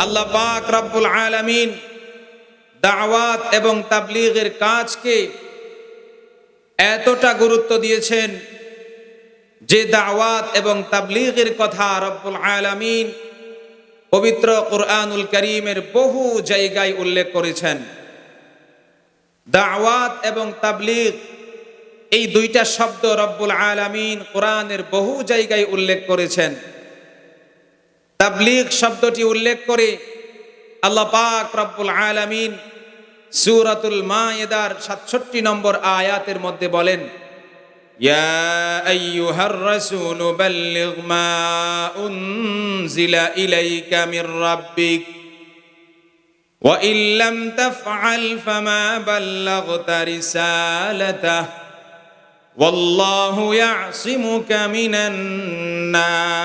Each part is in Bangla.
আল্লাহ পাক রব্বুল আলামিন দাওয়াত এবং তাবলীগের কাজকে এতটা গুরুত্ব দিয়েছেন যে দাওয়াত এবং তাবলীগের কথা রব্বুল আলামিন পবিত্র কোরআনুল করিমের বহু জায়গায় উল্লেখ করেছেন। দাওয়াত এবং তাবলীগ এই দুইটা শব্দ রব্বুল আলামিন কোরআনের বহু জায়গায় উল্লেখ করেছেন তাবলীগ শব্দটি উল্লেখ করে আল্লাহ পাক রব্বুল আলামিন সূরাতুল মায়েদার সাতষট্টি নম্বর আয়াতের মধ্যে বলেন ইয়া আইয়ুহার রাসূল বাল্লিগ মা উনজিলা ইলাইকা মির রাব্বিক وإن لم تفعل فما بلغت رسالته والله يعصمك من الناس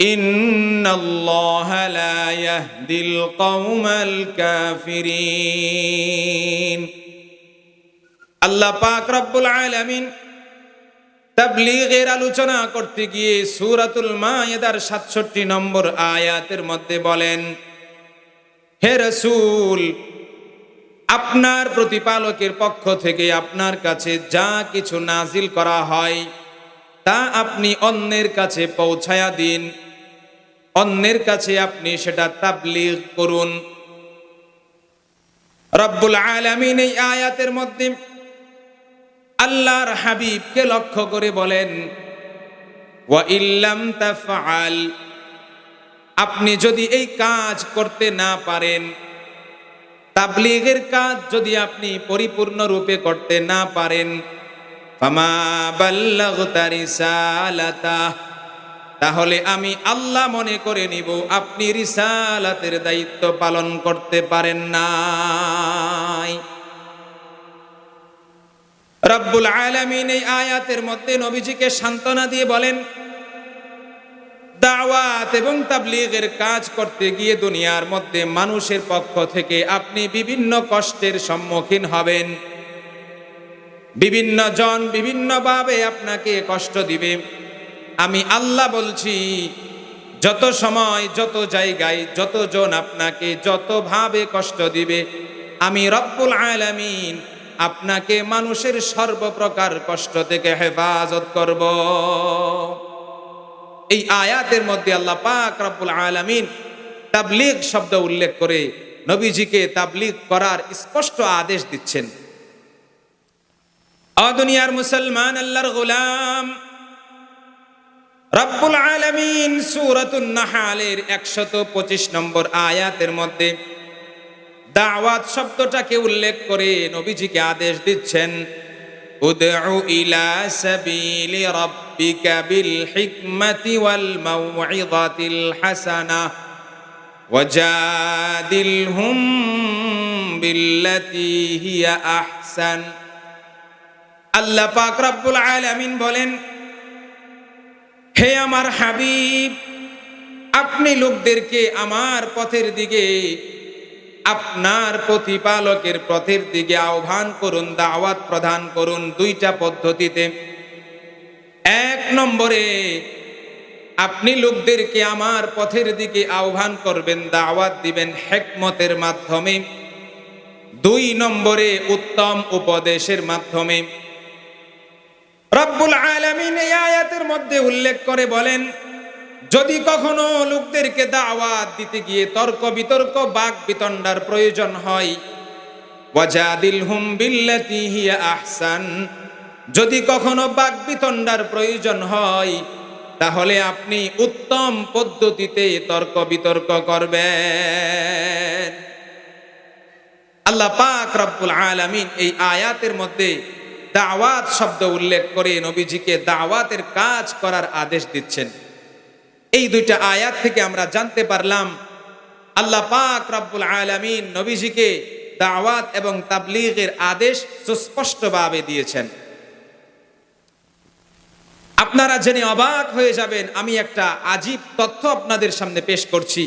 إن الله لا يهدي القوم الكافرين আল্লাহ পাক রব্বুল আলামিন তাবলীগের আলোচনা করতে গিয়ে সূরাতুল মায়েদার 67 নম্বর আয়াতের মধ্যে বলেন হে রাসূল আপনার প্রতিপালকের পক্ষ থেকে আপনার কাছে যা কিছু নাজিল করা হয়, তা আপনি অন্যের কাছে পৌঁছায়া দিন। অন্যের কাছে আপনি সেটা তাবলিগ করুন। রব্বুল আলামিন এই আয়াতের মধ্যে আল্লাহর হাবিবকে লক্ষ্য করে বলেন, ওয়া ইল্লাম তাফআল আপনি যদি এই কাজ করতে না পারেন তাবলিগের কাজ যদি আপনি পরিপূর্ণ রূপে করতে না পারেন তাহলে আমি আল্লাহ মনে করে নিব, আপনি রিসালাতের দায়িত্ব পালন করতে পারেন নাই। রব্বুল আলামিন এই আয়াতের মধ্যে নবীজিকে সান্ত্বনা দিয়ে বলেন দাওয়াত এবং তাবলীগের কাজ করতে গিয়ে দুনিয়ার মধ্যে মানুষের পক্ষ থেকে আপনি বিভিন্ন কষ্টের সম্মুখীন হবেন। বিভিন্ন জন বিভিন্নভাবে আপনাকে কষ্ট দিবে। আমি আল্লাহ বলছি, যত সময়, যত জায়গায় যতজন আপনাকে যতভাবে কষ্ট দিবে, আমি রব্বুল আলামিন আপনাকে মানুষের সর্বপ্রকার কষ্ট থেকে হেফাজত করব। এই আয়াতের মধ্যে আল্লাহ পাক রব্বুল আলামিন তাবলিগ শব্দ উল্লেখ করে নবীজিকে তাবলিগ করার স্পষ্ট আদেশ দিচ্ছেন। অদুনিয়ার মুসলমান আল্লাহর গোলাম। রব্বুল আলামিন সূরাতুন নাহালের 125 নম্বর আয়াতের মধ্যে দাওয়াত শব্দটাকে উল্লেখ করে নবীজিকে আদেশ দিচ্ছেন, উদউ ইলা সাবিলি রাব্বিকা বিল হিকমাতি ওয়াল মাউইযাতিল হাসানা ওয়াজাদিলহুম বিল্লাতি হিয়া আল্লাহ পাক রব্বুল আলামিন বলেন, হে আমার হাবিব, আপনি লোকদেরকে আমার পথের দিকে, আপনার প্রতিপালকের পথের দিকে আহ্বান করুন, দাওয়াত প্রদান করুন দুইটা পদ্ধতিতে। এক নম্বরে আপনি লোকদেরকে আমার পথের দিকে আহ্বান করবেন, দাওয়াত দিবেন হেকমতের মাধ্যমে। দুই নম্বরে উত্তম উপদেশের মাধ্যমে। রব্বুল আলামিন এই আয়াতের মধ্যে উল্লেখ করে বলেন, যদি কখনো লোকদেরকে দাওয়াত দিতে গিয়ে তর্ক বিতর্ক, বাক বিতণ্ডার প্রয়োজন হয় ওয়াজাদিল হুম বিল্লাতি হিয়া আহসান। যদি কখনো বাক বিতণ্ডার প্রয়োজন হয়, তাহলে আপনি উত্তম পদ্ধতিতে তর্ক বিতর্ক করবেন। আল্লাহ পাক রব্বুল আলামিন এই আয়াতের মধ্যে দাওয়াত শব্দ উল্লেখ করে নবীজিকে দাওয়াতের কাজ করার আদেশ দিচ্ছেন। এই দুইটা আয়াত থেকে আমরা জানতে পারলাম, আল্লাহ পাক রব্বুল আলামিন নবীজিকে দাওয়াত এবং তাবলীগের আদেশ সুস্পষ্টভাবে দিয়েছেন। আপনারা জেনে অবাক হয়ে যাবেন, আমি একটা আজীব তথ্য আপনাদের সামনে পেশ করছি।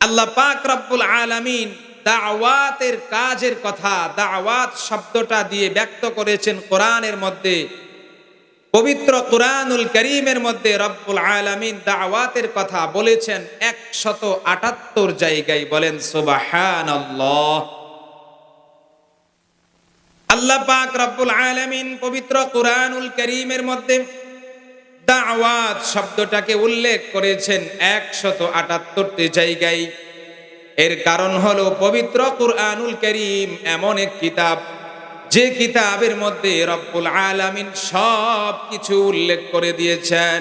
আল্লাহ পাক রব্বুল আলামিন দাওয়াতের কাজের কথা, দাওয়াত শব্দটা দিয়ে ব্যক্ত করেছেন কোরআনের মধ্যে, পবিত্র কুরআনুল করিমের মধ্যে রব্বুল আলামিন দাওয়াতের কথা বলেছেন একশত আটাত্তর জায়গায় বলেন, সুবহানাল্লাহ। আল্লাহ পাক রব্বুল আলামিন পবিত্র কুরআনুল করিমের মধ্যে দাওয়াত শব্দটাকে উল্লেখ করেছেন একশত আটাত্তরটি জায়গায়। এর কারণ হলো পবিত্র কুরআনুল করিম এমন এক কিতাব, যে কিতাবের মধ্যে রব্বুল আলামিন সব কিছু উল্লেখ করে দিয়েছেন।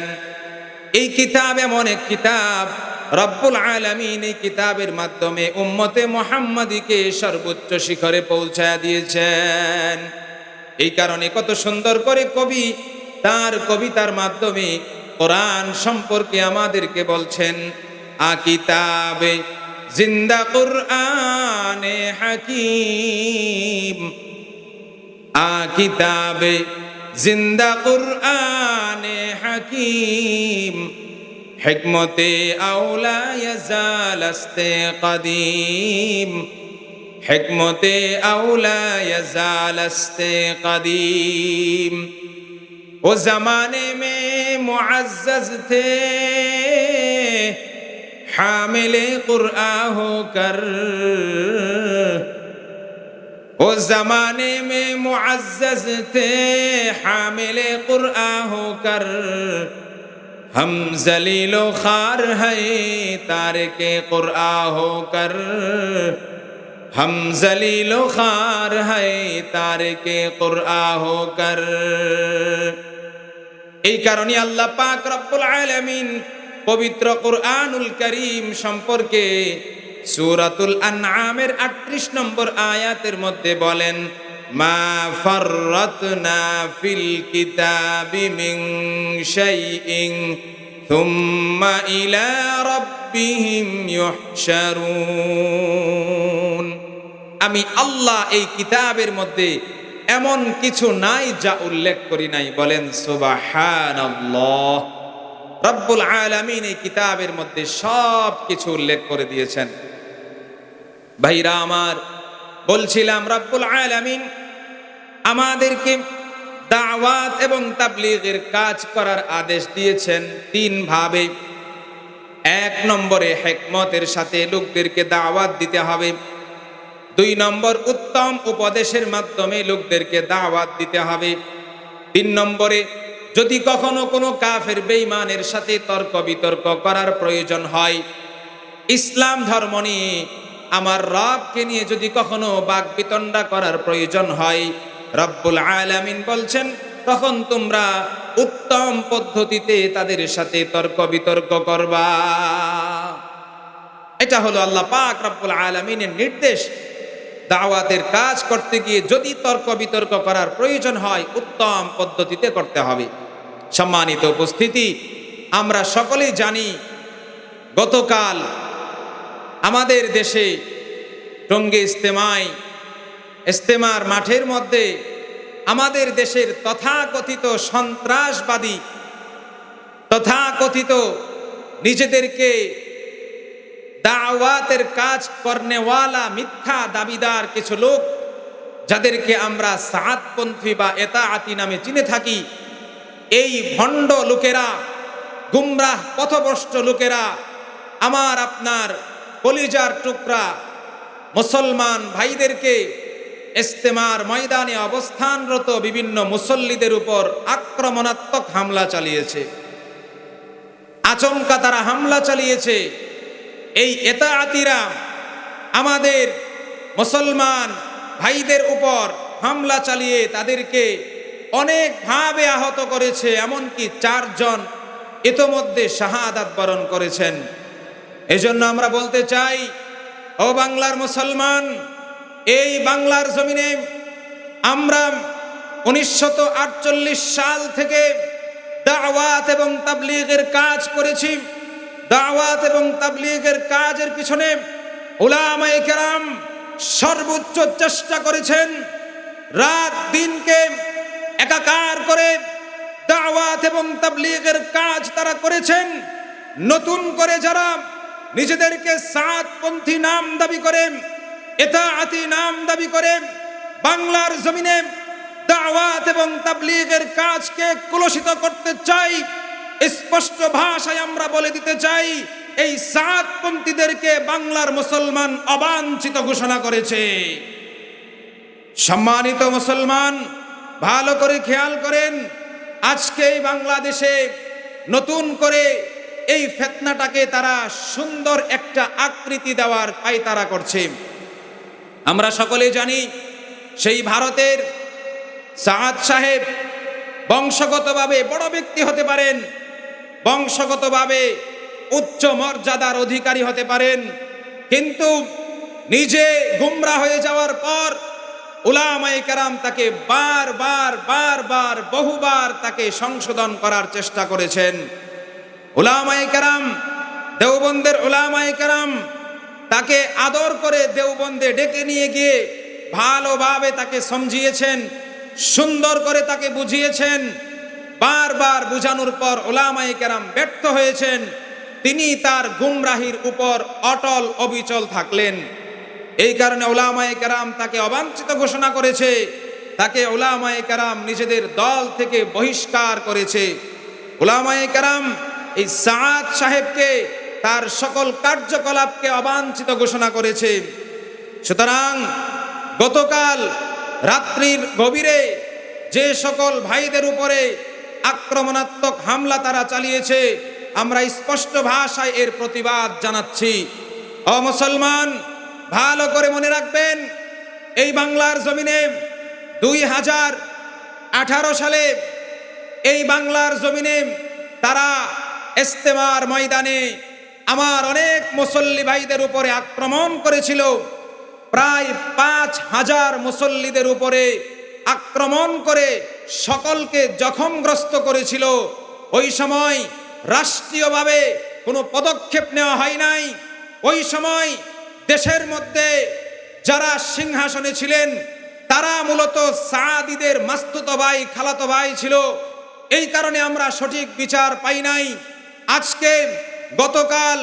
এই কিতাব এমন এক কিতাব রব্বুল আলামিন এই কিতাবের মাধ্যমে উম্মতে মোহাম্মদীকে সর্বোচ্চ শিখরে পৌঁছায় দিয়েছেন। এই কারণে কত সুন্দর করে কবি তার কবিতার মাধ্যমে কোরআন সম্পর্কে আমাদেরকে বলছেন, আ কিতাবে জিন্দা কুরআনে হাকিম, আ কিতাবে জিন্দা কুরআনে হাকিম। হেকমতে আউলা ইয়াজাল আস্তে কদিম। হেকমতে আউলা ইয়াজাল আস্তে কদিম। ও জামানে মে মুআজ্জাজ থে حامل قرآن ہو کر ও زمانے মে معزز تھے حامل قرآن ہو کر ہم ذلیل و خار ہیں تار کے قرآ ہو کر ہم ذلیل و خار ہیں تار قرآ ہو کر এই কারণে আল্লাহ পাক রব্বুল আলামিন পবিত্র কুরআনুল করিম সম্পর্কে সূরাতুল আনআমের 38 নম্বর আয়াতের মধ্যে বলেন মা ফাররাতনা ফিল কিতাবি মিন শাইইন থুম্মা ইলা রাব্বিহিম ইউহশারুন। আমি আল্লাহ এই কিতাবের মধ্যে এমন কিছু নাই যা উল্লেখ করি নাই। বলেন, সুবাহানাল্লাহ। রব্বুল আলামিন এই কিতাবের মধ্যে সব কিছু উল্লেখ করে দিয়েছেন। ভাইরা আমার, বলছিলাম, রব্বুল আলামিন আমাদেরকে দাওয়াত এবং তাবলিগের কাজ করার আদেশ দিয়েছেন তিন ভাবে। এক নম্বরে হেকমতের সাথে লোকদেরকে দাওয়াত দিতে হবে। দুই নম্বর উত্তম উপদেশের মাধ্যমে লোকদেরকে দাওয়াত দিতে হবে। তিন নম্বরে যদি কখনো কোনো কাফের বেঈমানের সাথে তর্ক বিতর্ক করার প্রয়োজন হয়, ইসলাম ধর্ম নিয়ে আমার রবকে নিয়ে যদি কখনো বাক বিতণ্ডা করার প্রয়োজন হয় রব্বুল আলামিন বলছেন, তখন তোমরা উত্তম পদ্ধতিতে তাদের সাথে তর্ক বিতর্ক করবা। এটা হলো আল্লাহ পাক রব্বুল আলামিনের নির্দেশ। দাওয়াতের কাজ করতে গিয়ে যদি তর্ক বিতর্ক করার প্রয়োজন হয়, উত্তম পদ্ধতিতে করতে হবে। সম্মানিত উপস্থিতি, আমরা সকলেই জানি, গতকাল আমাদের দেশে টঙ্গী ইস্তেমায় ইস্তেমার মাঠের মধ্যে আমাদের দেশের তথাকথিত সন্ত্রাসবাদী, তথাকথিত নিজেদেরকে দাওয়াতের কাজ করনেওয়ালা মিথ্যা দাবিদার কিছু লোক, যাদেরকে আমরা সাতপন্থী বা এতাআতি নামে চিনে থাকি, এই ভণ্ড লোকেরা, গুমরাহ পথভ্রষ্ট লোকেরা, আমার আপনার কলিজার টুকরা মুসলমান ভাইদেরকে ইস্তেমার ময়দানে অবস্থানরত বিভিন্ন মুসল্লিদের উপর আক্রমণাত্মক হামলা চালিয়েছে। আচমকা তারা হামলা চালিয়েছে। এই এতাআতিরা আমাদের মুসলমান ভাইদের উপর হামলা চালিয়ে তাদেরকে অনেকভাবে আহত করেছে, এমনকি চারজন ইতোমধ্যে শাহাদাত বরণ করেছেন। এজন্য আমরা বলতে চাই, ও বাংলার মুসলমান এই বাংলার জমিনে আমরা উনিশশত সাল থেকে দাওয়াত এবং তাবলিগের কাজ করেছি। দাওয়াত এবং তাবলিগের কাজের পিছনে ওলামায়ে কেরাম সর্বোচ্চ চেষ্টা করেছেন। রাত দিনকে একাকার করে দাওয়াত এবং তাবলিগের কাজ তারা করেছেন। নতুন করে যারা নিজেদেরকে সাতপন্থী নাম দাবি এতাআতি নাম দাবি করে বাংলার জমিনে দাওয়াত এবং তাবলীগের কাজকে কুলসিত করতে চাই। স্পষ্ট ভাষায় আমরা বলে দিতে চাই, এই সাতপন্থীদেরকে বাংলার মুসলমান অবাঞ্ছিত ঘোষণা করেছে। সম্মানিত মুসলমান, ভালো করে খেয়াল করেন, আজকে এই বাংলাদেশে নতুন করে এই ফেতনাটাকে তারা সুন্দর একটা আকৃতি দেওয়ার পায়তারা করছে। আমরা সকলে জানি সেই ভারতের সাহাদ সাহেব বংশগতভাবে বড় ব্যক্তি হতে পারেন, বংশগতভাবে উচ্চ মর্যাদার অধিকারী হতে পারেন, কিন্তু নিজে গুমরা হয়ে যাওয়ার পর উলামায়ে কেরাম তাকে বার বার বার বার, বহুবার তাকে সংশোধন করার চেষ্টা করেছেন। উলামায়ে কেরাম, দেওবন্দের উলামায়ে কেরাম তাকে আদর করে দেওবন্দে ডেকে নিয়ে গিয়ে ভালোভাবে তাকে সমঝিয়েছেন, সুন্দর করে তাকে বুঝিয়েছেন, বারবার বুঝানোর পর ওলামায়ে কেরাম ব্যর্থ হয়েছেন। তিনি তার গুমরাহির উপর অটল অবিচল থাকলেন। এই কারণে ওলামায়ে কেরাম তাকে অবাঞ্ছিত ঘোষণা করেছে। তাকে ওলামায়ে কেরাম নিজেদের দল থেকে বহিষ্কার করেছে। ওলামায়ে কেরাম এই সাদ সাহেবকে তার সকল কার্যকলাপকে অবাঞ্ছিত ঘোষণা করেছে। সুতরাং গতকাল রাত্রির গভীরে যে সকল ভাইদের উপরে আক্রমণাত্মক হামলা তারা চালিয়েছে, আমরা স্পষ্ট ভাষায় এর প্রতিবাদ জানাচ্ছি। অ মুসলমান, ভালো করে মনে রাখবেন, এই বাংলার জমিনে দুই হাজার আঠারো সালে এই বাংলার জমিনে তারা ইস্তেমার ময়দানে আমার অনেক মুসল্লি ভাইদের উপরে আক্রমণ করেছিল। প্রায় পাঁচ হাজার মুসল্লিদের উপরে আক্রমণ করে সকলকে জখমগ্রস্ত করেছিল। ওই সময় রাষ্ট্রীয়ভাবে কোনো পদক্ষেপ নেওয়া হয় নাই। ওই সময় দেশের মধ্যে যারা সিংহাসনে ছিলেন, তারা মূলত সাদিদের মাস্তুত ভাই, খালাতো ভাই ছিল। এই কারণে আমরা সঠিক বিচার পাই নাই। আজকে গতকাল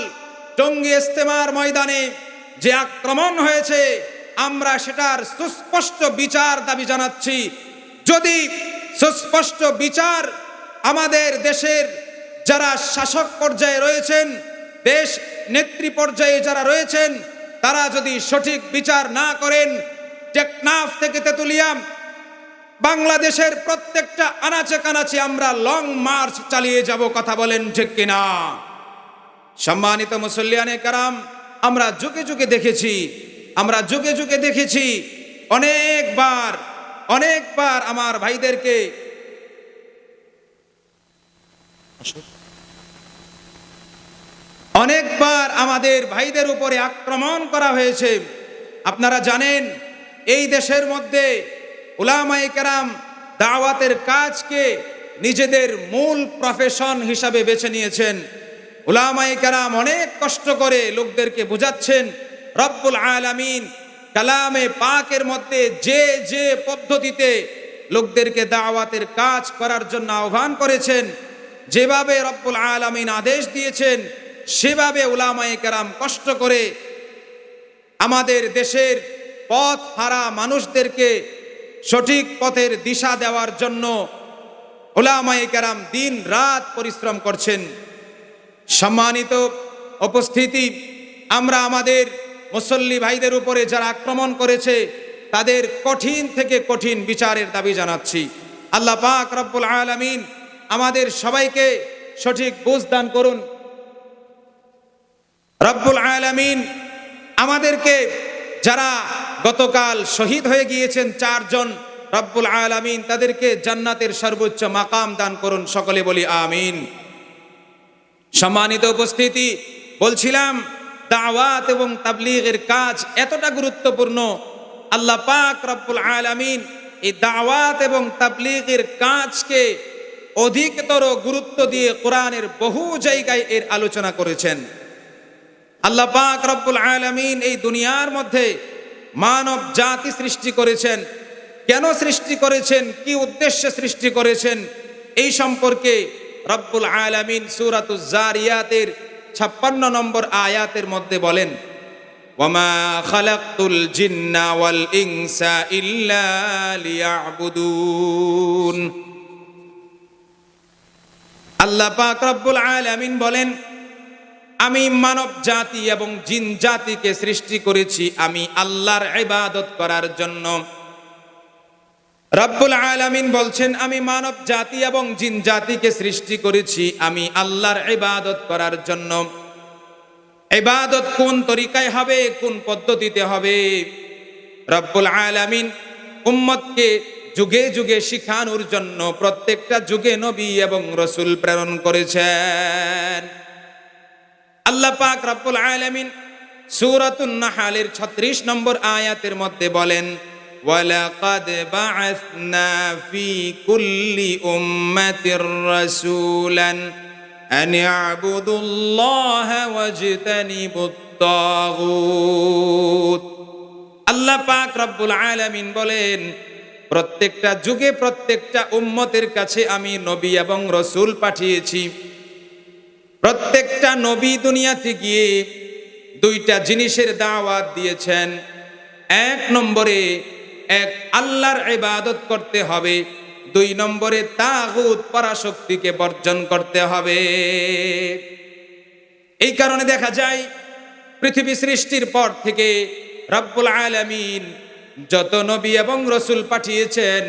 টঙ্গী ইস্তেমার ময়দানে যে আক্রমণ হয়েছে, আমরা সেটার সুস্পষ্ট বিচার দাবি জানাচ্ছি। যদি সুস্পষ্ট বিচার আমাদের দেশের যারা শাসক পর্যায়ে রয়েছেন, দেশ নেত্রী পর্যায়ে যারা রয়েছেন, তারা যদি সঠিক বিচার না করেন, টেকনাফ থেকে তেতুলিয়াম বাংলাদেশের প্রত্যেকটা আনাচে কানাচে আমরা লং মার্চ চালিয়ে যাব, কথা বলেন ঠিক কিনা? সম্মানিত মুসল্লিয়ানে কারাম, আমরা যুগে যুগে দেখেছি, আমরা যুগে যুগে দেখেছি, অনেকবার অনেকবার আমার ভাইদেরকে অনেকবার আমাদের ভাইদের উপরে আক্রমণ করা হয়েছে। আপনারা জানেন, এই দেশের মধ্যে উলামায়ে কেরাম দাওয়াতের কাজকে নিজেদের মূল প্রফেশন হিসাবে বেছে নিয়েছেন। উলামায়ে কেরাম অনেক কষ্ট করে লোকদেরকে বোঝাচ্ছেন, রব্বুল আলামিন কালামে পাকের মধ্যে যে যে পদ্ধতিতে লোকদেরকে দাওয়াতের কাজ করার জন্য আহ্বান করেছেন, যেভাবে রব্বুল আলামিন আদেশ দিয়েছেন, সেভাবে কেরাম কষ্ট করে আমাদের দেশের পথ হারা মানুষদেরকে সঠিক পথের দিশা দেওয়ার জন্য ওলামায়ে কেরাম দিন রাত পরিশ্রম করছেন। সম্মানিত উপস্থিতি, আমরা আমাদের মুসল্লি ভাইদের উপরে যারা আক্রমণ করেছে, তাদের কঠিন থেকে কঠিন বিচারের দাবি জানাচ্ছি। আল্লাহ পাক রব্বুল আলামিন আমাদের সবাইকে সঠিক বুঝ দান করুন। রব্বুল আলামিন আমাদেরকে যারা গতকাল শহীদ হয়ে গিয়েছেন চারজন, রব্বুল আলামিন তাদেরকে জান্নাতের সর্বোচ্চ মাকাম দান করুন, সকলে বলি আমিন। সম্মানিত উপস্থিতি, বলছিলাম, দাওয়াত এবং তাবলিগের কাজ এতটা গুরুত্বপূর্ণ। আল্লাহ পাক রব্বুল আলামিন এই দাওয়াত এবং তাবলিগের কাজকে অধিকতর গুরুত্ব দিয়ে কোরআনের বহু জায়গায় এর আলোচনা করেছেন। আল্লাহ পাক রব্বুল আলামিন এই দুনিয়ার মধ্যে মানব জাতি সৃষ্টি করেছেন। কেন সৃষ্টি করেছেন? কি উদ্দেশ্যে সৃষ্টি করেছেন? এই সম্পর্কে রব্বুল আলামিন সূরাতুজ জারিয়াতের ছাপ্পান্ন নম্বর আয়াতের মধ্যে বলেন ইনসা ইল্লা আল্লাহ পাক রব্বুল আলামিন বলেন, আমি মানব জাতি এবং জিন জাতিকে সৃষ্টি করেছি। আমি আল্লাহর ইবাদত করার জন্য রব্বুল আলামিন বলছেন, আমি মানব জাতি এবং জিন জাতিকে সৃষ্টি করেছি, আমি আল্লাহর ইবাদত করার জন্য। ইবাদত কোন তরিকায় হবে, কোন পদ্ধতিতে হবে? রব্বুল আলামিন উম্মতকে যুগে যুগে শিখানোর জন্য প্রত্যেকটা যুগে নবী এবং রসুল প্রেরণ করেছেন। আল্লাহ পাক রব্বুল আলামিন সূরাতুন নাহালের 36 নম্বর আয়াতের মধ্যে বলেন ওয়ালাকাদ বাআসনা ফি কুল্লি উম্মাতির রাসূলান আন ইয়াবুদুল্লাহা ওয়াজতানিবুত তাগুত আল্লাহ পাক রব্বুল আলামিন বলেন, প্রত্যেকটা যুগে প্রত্যেকটা উম্মতের কাছে আমি নবী এবং রসুল পাঠিয়েছি। প্রত্যেকটা নবী দুনিয়াতে গিয়ে দুইটা জিনিসের দাওয়াত দিয়েছেন। এক নম্বরে এক, আল্লাহর ইবাদত করতে হবে। দুই নম্বরে তাগুত, পরাশক্তিকে বর্জন করতে হবে। এই কারণে দেখা যায়, পৃথিবী সৃষ্টির পর থেকে রব্বুল আলামিন যত নবী এবং রসুল পাঠিয়েছেন,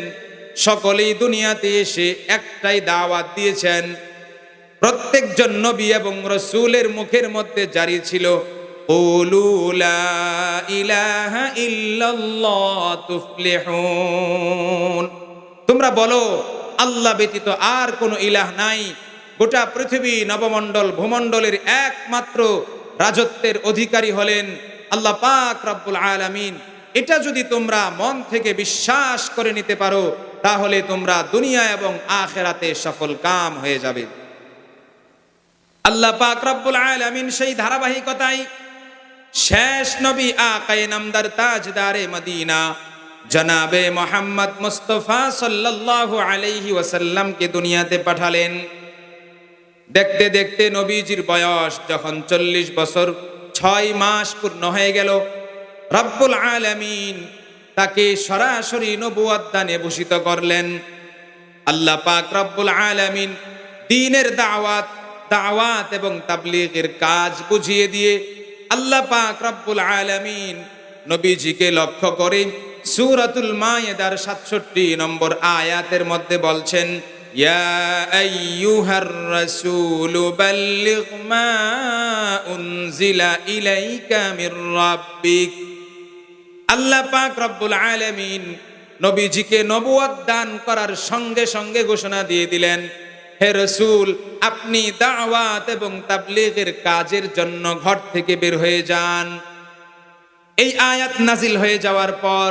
সকলেই দুনিয়াতে এসে একটাই দাওয়াত দিয়েছেন। প্রত্যেকজন নবী এবং রসুলের মুখের মধ্যে জারি ছিল "কুলু লা ইলাহা ইল্লাল্লাহ তুফলিহুন।" তোমরা বলো, আল্লাহ ব্যতীত আর কোনো ইলাহ নাই। গোটা পৃথিবী নবমণ্ডল ভূমণ্ডলের একমাত্র রাজত্বের অধিকারী হলেন আল্লাহ পাক রব্বুল আলামিন। এটা যদি তোমরা মন থেকে বিশ্বাস করে নিতে পারো, তাহলে তোমরা দুনিয়া এবং আখেরাতে সফল কাম হয়ে যাবে। আল্লাহ পাক রব্বুল আলামিন সেই ধারাবাহিকতায় শেষ নবী আকায়ে নামদার তাজদারে মদিনা। জনাবে মোহাম্মদ মুস্তফা সাল্লাল্লাহু আলাইহি ওয়াসাল্লামকে দুনিয়াতে পাঠালেন। দেখতে দেখতে নবীজির বয়স যখন চল্লিশ বছর, ছয় মাস পূর্ণ হয়ে গেল। রব্বুল আলামিন তাকে সরাসরি নবুয়াত দানে ভূষিত করলেন। আল্লাহ পাক রব্বুল আলামিন দ্বীনের দাওয়াত দাওয়াত এবং তাবলিগের কাজ বুঝিয়ে দিয়ে আল্লাহ পাক রব্বুল আলামিন নবীজিকে লক্ষ্য করে সূরাতুল মায়েদার 67 নম্বর আয়াতের মধ্যে বলছেন, ইয়া আইয়ুহার রাসূলু বাল্লিগ মা উনজিলা ইলাইকা মির রাব্বিক। আল্লাহ পাক রব্বুল আলামিন নবীজিকে নবুয়ত দান করার সঙ্গে সঙ্গে ঘোষণা দিয়ে দিলেন, হে রসুল আপনি দাওয়াত এবং তাবলীগের কাজের জন্য ঘর থেকে বের হয়ে যান। এই আয়াত নাজিল হয়ে যাওয়ার পর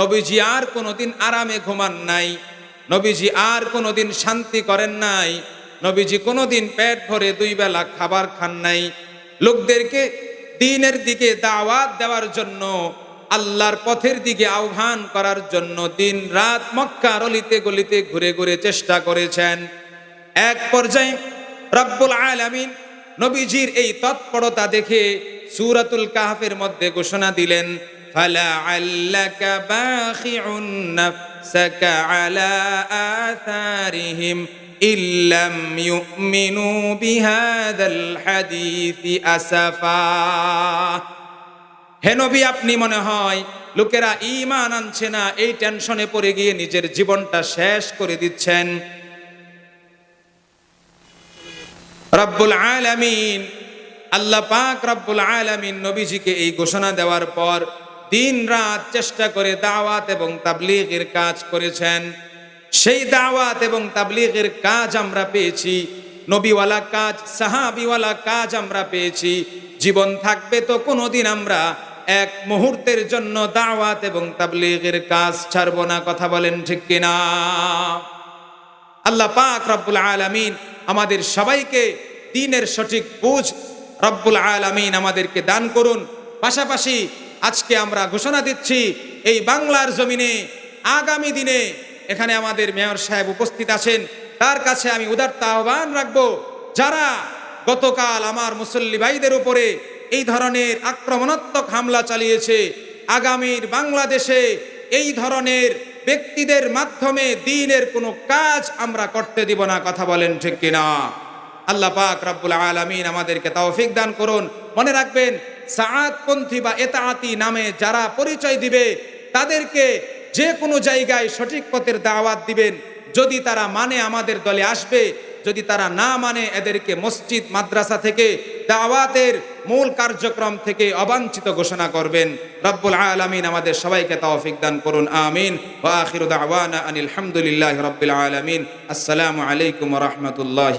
নবীজি আর কোনোদিন আরামে ঘুমান নাই, নবীজি আর কোনোদিন শান্তি করেন নাই, নবীজি কোনোদিন পেট ভরে দুই বেলা খাবার খান নাই। লোকদেরকে দিনের দিকে দাওয়াত দেওয়ার জন্য, আল্লাহর পথের দিকে আহ্বান করার জন্য দিন রাত মক্কা অলিতে গলিতে ঘুরে ঘুরে চেষ্টা করেছেন। এক পর্যায়ে রব্বুল আলামিন নবীজির এই তৎপরতা দেখে সূরাতুল কাহফের মধ্যে ঘোষণা দিলেন হে নবী, আপনি মনে হয় লোকেরা ইমান আনছে না, এই টেনশনে পড়ে গিয়ে নিজের জীবনটা শেষ করে দিচ্ছেন। রব্বুল আলামিন, আল্লাহ পাক রব্বুল আলামিন নবীজিকে এই ঘোষণা দেওয়ার পর দিন রাত চেষ্টা করে দাওয়াত এবং তাবলীগের কাজ করেছেন। সেই দাওয়াত এবং তাবলিগের কাজ আমরা পেয়েছি, নবীওয়ালা কাজ, সাহাবিওয়ালা কাজ আমরা পেয়েছি। জীবন থাকবে তো কোনোদিন আমরা এক মুহূর্তের জন্য দাওয়াত এবং তাবলীগের কাজ ছাড়বো না, কথা বলেন ঠিক কিনা? আল্লাহ পাক রব্বুল আলামিন আমাদের সবাইকে দিনের সঠিক বুঝ রব্বুল আলামিন আমাদেরকে দান করুন। পাশাপাশি আজকে আমরা ঘোষণা দিচ্ছি, এই বাংলার জমিনে আগামী দিনে এখানে আমাদের মেয়র সাহেব উপস্থিত আছেন। তার কাছে আমি উদারতা আহ্বান রাখব, যারা গতকাল আমার মুসল্লি ভাইদের উপরে এই ধরনের আক্রমণাত্মক হামলা চালিয়েছে, আগামীর বাংলাদেশে এই ধরনের ব্যক্তিদের মাধ্যমে দিনের কোনো কাজ আমরা করতে দিব না, কথা বলেন ঠিক কিনা? আল্লাহ পাক রাব্বুল আলমিন আমাদেরকে তৌফিক দান করুন। মনে রাখবেন সাআতপন্থী বা এতাআতি নামে যারা পরিচয় দিবে, তাদেরকে যে কোনো জায়গায় সঠিক পথের দাওয়াত দিবেন। যদি তারা মানে আমাদের দলে আসবে, যদি তারা না মানে এদেরকে মসজিদ, মাদ্রাসা থেকে দাওয়াতের মূল কার্যক্রম থেকে অবাঞ্ছিত ঘোষণা করবেন। রব্বুল আলমিন আমাদের সবাইকে তৌফিক দান করুন, আমিন। আনিল হামদুলিল্লাহি রব্বুল আলামিন। আসসালামু আলাইকুম রহমতুল্লাহ